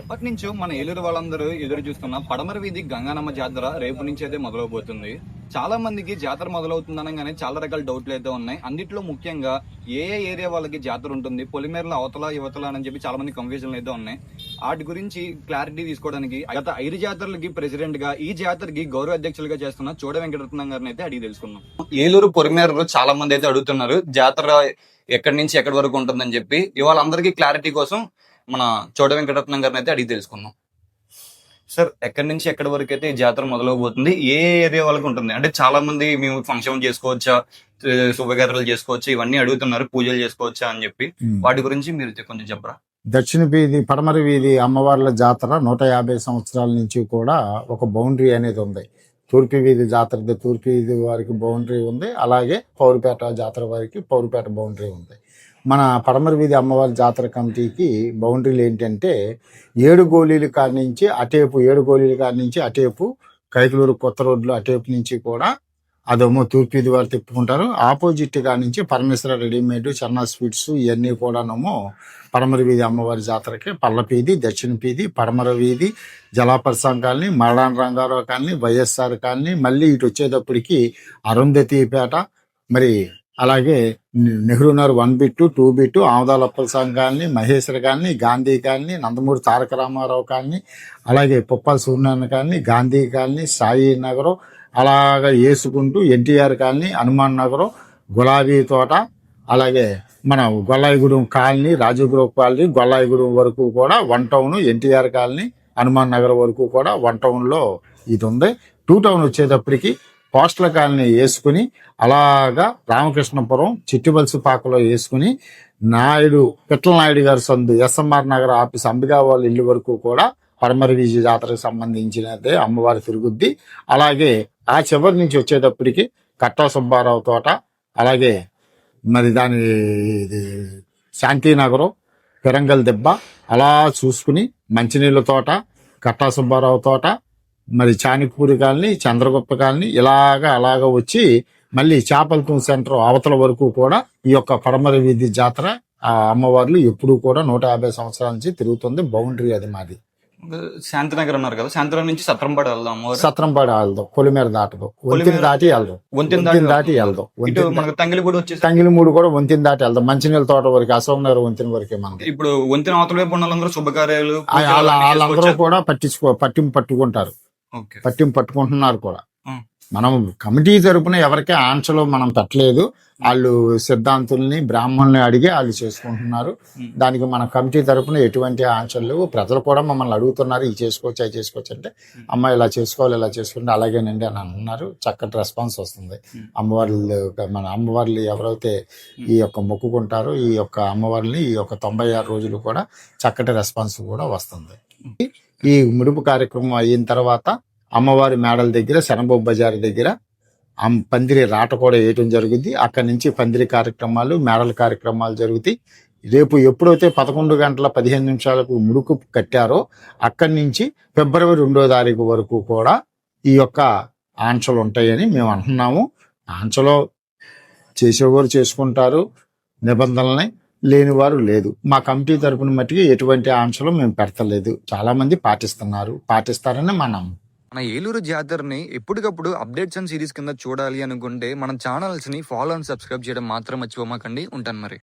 ఎప్పటి నుంచో మన ఏలూరు వాళ్ళందరూ ఎదురు చూస్తున్న పడమర వీధి గంగానమ్మ జాతర రేపు నుంచి అయితే మొదలవబోతుంది. చాలా మందికి జాతర మొదలవుతుందనగానే చాలా రకాల డౌట్లు అయితే ఉన్నాయి. అన్నిట్లో ముఖ్యంగా ఏ ఏ ఏరియా వాళ్ళకి జాతర ఉంటుంది పొలిమేరల అవతల యువతల అని చెప్పి చాలా మంది కన్ఫ్యూజన్లు అయితే ఉన్నాయి. వాటి గురించి క్లారిటీ తీసుకోవడానికి గత ఐదు జాతరలకి ప్రెసిడెంట్గా ఈ జాతరకి గౌరవ అధ్యక్షులుగా చేస్తున్న చూడ వెంకటరత్నం గారిని అయితే అడిగి తెలుసుకున్నాం ఏలూరు పొలిమేరలో చాలా మంది అయితే అడుగుతున్నారు జాతర ఎక్కడి నుంచి ఎక్కడి వరకు ఉంటుందని చెప్పి. ఇవాళ అందరికీ క్లారిటీ కోసం మన చోట వెంకటరత్నం గారిని అయితే అడిగి తెలుసుకుందాం. సార్ ఎక్కడి నుంచి ఎక్కడి వరకు అయితే ఈ జాతర మొదలవబోతుంది? ఏ ఏరియా వాళ్ళకి ఉంటుంది? అంటే చాలా మంది మేము ఫంక్షన్ చేసుకోవచ్చా? శుభకార్యాలు చేసుకోవచ్చా? ఇవన్నీ అడుగుతున్నారు పూజలు చేసుకోవచ్చా అని చెప్పి. వాటి గురించి మీరు కొంచెం చెప్పరా? దక్షిణ వీధి పడమర వీధి అమ్మవార్ల జాతర నూట యాభై సంవత్సరాల నుంచి కూడా ఒక బౌండరీ అనేది ఉంది. తూర్పు వీధి జాతర తూర్పు వీధి వారికి బౌండరీ ఉంది. అలాగే పౌరుపేట జాతర వారికి పౌరుపేట బౌండరీ ఉంది. మన పడమర వీధి అమ్మవారి జాతర కమిటీకి బౌండరీలు ఏంటంటే ఏడు గోళీల కాడి నుంచి అటేపు ఏడు గోళీల కాడి నుంచి అటేపు కైకలూరు కొత్త రోడ్లు అటేపు నుంచి కూడా అదేమో తూర్పు ఇది వారు తిప్పుకుంటారు. ఆపోజిట్గా నుంచి పరమేశ్వర రెడీమేడ్ చన్నా స్వీట్స్ ఇవన్నీ కూడానేమో పడమర వీధి అమ్మవారి జాతరకి పల్లపీది దక్షిణ పీది పడమర వీధి జలాపరసం కాలనీ మరణాన రంగారావు కాలనీ వైఎస్ఆర్ కాలనీ మళ్ళీ ఇటు వచ్చేటప్పటికి అరుంధతిపేట మరి అలాగే Nehru Nagar one bit two bit ఆమదాలప్పల song colony Maheshwar colony Gandhi colony Nandamuri Taraka Ramarao colony అలాగే పుప్పాల సూర్యనారాయణ కాలనీ గాంధీ కాలనీ సాయి నగరం అలాగ వేసుకుంటూ ఎన్టీఆర్ కాలనీ హనుమాన్ నగరం గులాబీ తోట అలాగే మన గొల్లాయిగూడెం కాలనీ రాజగృహ కాలనీ గొల్లాయిగూడెం వరకు కూడా one town NTR colony Hanuman Nagar వరకు కూడా వన్ టౌన్లో ఇది ఉంది. టూ టౌన్ వచ్చేటప్పటికి పోస్టల కాలనీ వేసుకుని అలాగా రామకృష్ణపురం చిట్టిబల్సిపాకలో వేసుకుని నాయుడు పిట్ల నాయుడు గారి సందు ఎస్ఎంఆర్ నగర్ ఆఫీస్ అంబికా వాళ్ళ ఇల్లు వరకు కూడా పడమర వీజి జాతరకు సంబంధించినదే అమ్మవారి తిరుగుద్ది. అలాగే ఆ చివరి నుంచి వచ్చేటప్పటికి కట్టా సుబ్బారావు తోట అలాగే మరి దాని శాంతినగరం పెరంగల్ దెబ్బ అలా చూసుకుని మంచినీళ్ళ తోట కట్టా సుబ్బారావు తోట మరి చాణిక్పూరి కాలనీ చంద్రగుప్త కాలనీ ఇలాగా అలాగా వచ్చి మళ్ళీ చేపలతూం సెంటర్ అవతల వరకు కూడా ఈ యొక్క పడమర వీధి జాతర ఆ అమ్మవార్లు ఎప్పుడూ కూడా నూట యాభై సంవత్సరాల నుంచి తిరుగుతుంది. బౌండరీ అది మాది. శాంతినగర్ ఉన్నారు కదా శాంతినగర్ నుంచి సత్రంపాడు వెళ్దాం. సత్రంపాడు వెళ్దాం పొలిమేర దాటదు. వంతిని దాటి వెళ్దాం. వంతెన దాటి వెళ్దాం. ఇటు వంతిని మనకు తంగిలి కూడా వంతిని దాటి వెళ్దాం. మంచినీళ్ళ తోట వరకు అశోక్ నగర్ వంతిన వరకే మనకి. ఇప్పుడు వంతెన అవతల వైపు ఉన్న శుభకార్యాలు వాళ్ళందరూ? కూడా పట్టించుకో పట్టింపు పట్టుకుంటారు. పట్టింపు పట్టుకుంటున్నారు కూడా. మనం కమిటీ తరపున ఎవరికీ ఆంక్షలు మనం పెట్టలేదు వాళ్ళు సిద్ధాంతుల్ని బ్రాహ్మణుల్ని అడిగి వాళ్ళు చేసుకుంటున్నారు. దానికి మన కమిటీ తరపున ఎటువంటి ఆంక్షలు లేవు. ప్రజలు కూడా మమ్మల్ని అడుగుతున్నారు ఇది చేసుకోవచ్చు అది చేసుకోవచ్చు అంటే అమ్మ ఇలా చేసుకోవాలి ఇలా చేసుకోండి అలాగేనండి అని అంటున్నారు చక్కటి రెస్పాన్స్ వస్తుంది. అమ్మవార్లు మన అమ్మవార్లు ఎవరైతే ఈ యొక్క మొక్కుకుంటారో ఈ యొక్క అమ్మవారిని ఈ యొక్క తొంభై ఆరు రోజులు కూడా చక్కటి రెస్పాన్స్ కూడా వస్తుంది. ఈ ముడుపు కార్యక్రమం అయిన తర్వాత అమ్మవారి మేడల దగ్గర శనబొబ్బ బజార్ దగ్గర పందిరి రాట కూడా వేయటం జరుగుద్ది. అక్కడి నుంచి పందిరి కార్యక్రమాలు మేడల కార్యక్రమాలు జరుగుతాయి. రేపు ఎప్పుడైతే పదకొండు గంటల పదిహేను నిమిషాలకు ముడుకు కట్టారో అక్కడి నుంచి ఫిబ్రవరి రెండో తారీఖు వరకు కూడా ఈ యొక్క ఆంక్షలు ఉంటాయని మేము అంటున్నాము. ఆంక్షలో చేసేవారు చేసుకుంటారు. నిబంధనల్ని లేనివారు లేదు. మా కమిటీ తరపున మట్టికి ఎటువంటి ఆంక్షలు మేము పెడతలేదు. చాలా మంది పాటిస్తున్నారు. పాటిస్తారని మనం మన ఏలూరు జాతరని ఎప్పటికప్పుడు అప్డేట్స్ అండ్ సిరీస్ కింద చూడాలి అనుకుంటే మన ఛానల్స్ని ఫాలో అండ్ సబ్స్క్రైబ్ చేయడం మాత్రం మర్చిపోమాకండి. ఉంటాను మరి.